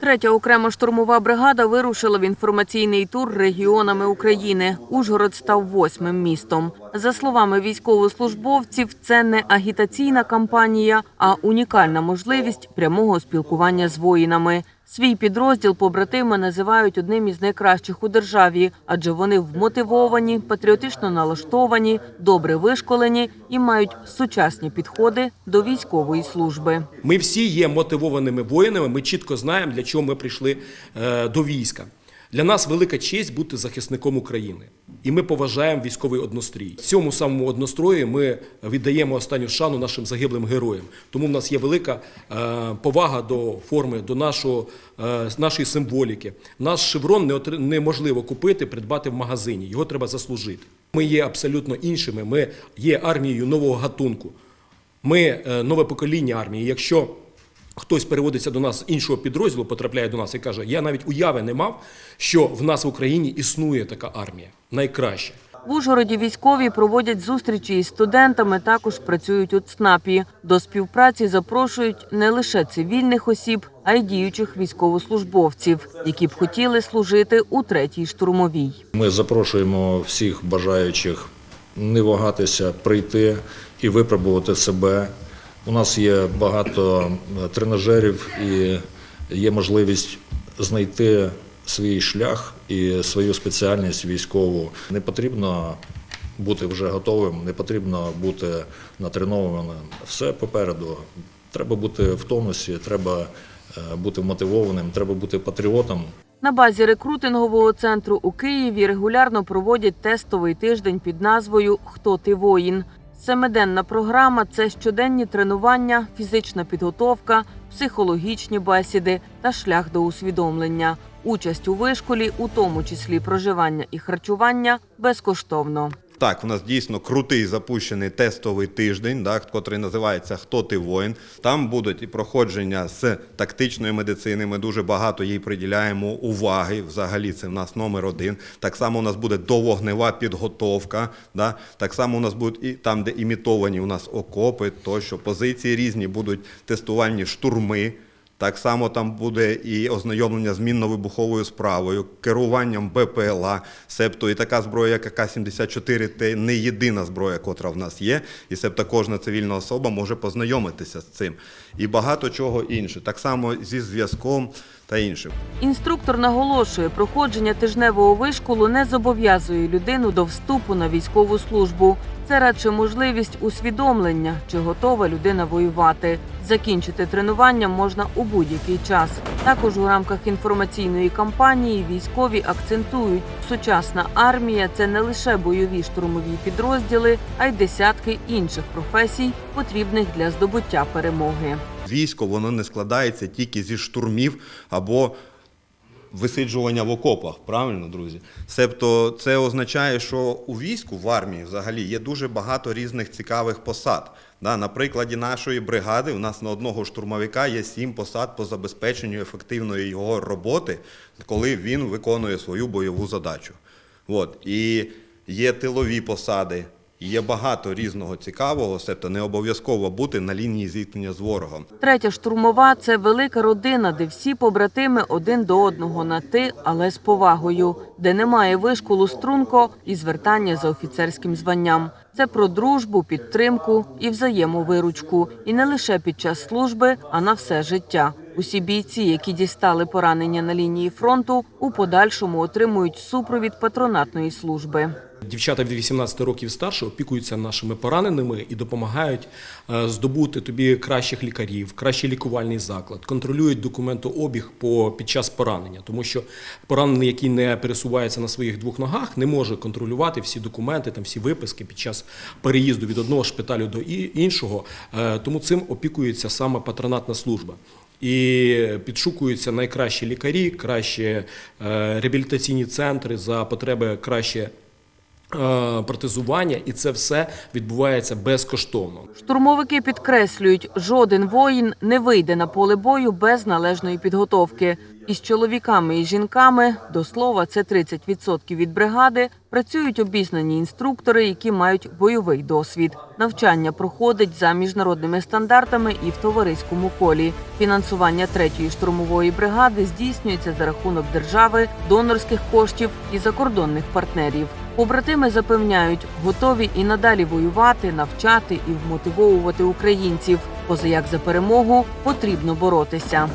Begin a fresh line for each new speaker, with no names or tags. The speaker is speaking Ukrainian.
Третя окрема штурмова бригада вирушила в інформаційний тур регіонами України. Ужгород став восьмим містом. За словами військовослужбовців, це не агітаційна кампанія, а унікальна можливість прямого спілкування з воїнами. Свій підрозділ побратими називають одним із найкращих у державі, адже вони вмотивовані, патріотично налаштовані, добре вишколені і мають сучасні підходи до військової служби.
Ми всі є мотивованими воїнами. Ми чітко знаємо, для чого ми прийшли е, до війська. Для нас велика честь бути захисником України, і ми поважаємо військовий однострій. Цьому самому однострої ми віддаємо останню шану нашим загиблим героям. Тому в нас є велика е, повага до форми, до нашого, е, нашої символіки. Наш шеврон неможливо купити, придбати в магазині. Його треба заслужити. Ми є абсолютно іншими. Ми є армією нового гатунку. Ми е, нове покоління армії. Якщо хтось переводиться до нас з іншого підрозділу, потрапляє до нас і каже: Я навіть уяви не мав, що в нас в Україні існує така армія. Найкраще.
В Ужгороді військові проводять зустрічі із студентами, також працюють у ЦНАПі. До співпраці запрошують не лише цивільних осіб, а й діючих військовослужбовців, які б хотіли служити у третій штурмовій.
Ми запрошуємо всіх бажаючих не вагатися, прийти і випробувати себе. У нас є багато е, тренажерів і є можливість знайти свій шлях і свою спеціальність військову. Не потрібно бути вже готовим, не потрібно бути натренованим. Все попереду. Треба бути в тонусі, треба е, бути мотивованим, треба бути патріотом.
На базі рекрутингового центру у Києві регулярно проводять тестовий тиждень під назвою Хто ти воїн. Семиденна програма це щоденні тренування, фізична підготовка, психологічні бесіди та шлях до усвідомлення. Участь у вишколі, у тому числі проживання і харчування, безкоштовно.
Так, у нас дійсно крутий запущений тестовий тиждень, да, котрий називається Хто ти воїн. Там будуть і проходження з тактичної медицини. Ми дуже багато їй приділяємо уваги. Взагалі, це в нас номер один. Так само у нас буде довогнева підготовка. Да. Так само у нас будуть і там, де імітовані у нас окопи, тощо позиції різні, будуть тестувальні штурми. Так само там буде і ознайомлення з мінно-вибуховою справою, керуванням БПЛА, себто і така зброя, як АК-74, це не єдина зброя, котра в нас є, і себто кожна цивільна особа може познайомитися з цим. І багато чого інше, так само зі зв'язком та іншим.
Інструктор наголошує, проходження тижневого вишколу не зобов'язує людину до вступу на військову службу. Це радше можливість усвідомлення, чи готова людина воювати. Закінчити тренування можна у будь-який час. Також у рамках інформаційної кампанії військові акцентують, сучасна армія це не лише бойові штурмові підрозділи, а й десятки інших професій, потрібних для здобуття перемоги.
Військо воно не складається тільки зі штурмів або висиджування в окопах, правильно, друзі? Себто це означає, що у війську в армії взагалі є дуже багато різних цікавих посад. Да, на прикладі нашої бригади у нас на одного штурмовика є сім посад по забезпеченню ефективної його роботи, коли він виконує свою бойову задачу. От. І є тилові посади, є багато різного цікавого, себто не обов'язково бути на лінії зіткнення з ворогом.
Третя штурмова це велика родина, де всі побратими один до одного на ти, але з повагою, де немає вишколу струнко і звертання за офіцерським званням. Це про дружбу, підтримку і взаємовиручку, і не лише під час служби, а на все життя. Усі бійці, які дістали поранення на лінії фронту, у подальшому отримують супровід патронатної служби.
Дівчата від 18 років старше опікуються нашими пораненими і допомагають е, здобути тобі кращих лікарів, кращий лікувальний заклад, контролюють документообіг по під час поранення, тому що поранений, який не пересувається на своїх двох ногах, не може контролювати всі документи, там всі виписки під час переїзду від одного шпиталю до іншого. Е, Тому цим опікується саме патронатна служба. І підшукуються найкращі лікарі, кращі е, реабілітаційні центри за потреби краще протезування, і це все відбувається безкоштовно.
Штурмовики підкреслюють, жоден воїн не вийде на поле бою без належної підготовки. Із чоловіками і жінками, до слова, це 30% від бригади, працюють обізнані інструктори, які мають бойовий досвід. Навчання проходить за міжнародними стандартами і в товариському колі. Фінансування третьої штурмової бригади здійснюється за рахунок держави, донорських коштів і закордонних партнерів. Побратими запевняють, готові і надалі воювати, навчати і вмотивовувати українців. Позаяк за перемогу потрібно боротися.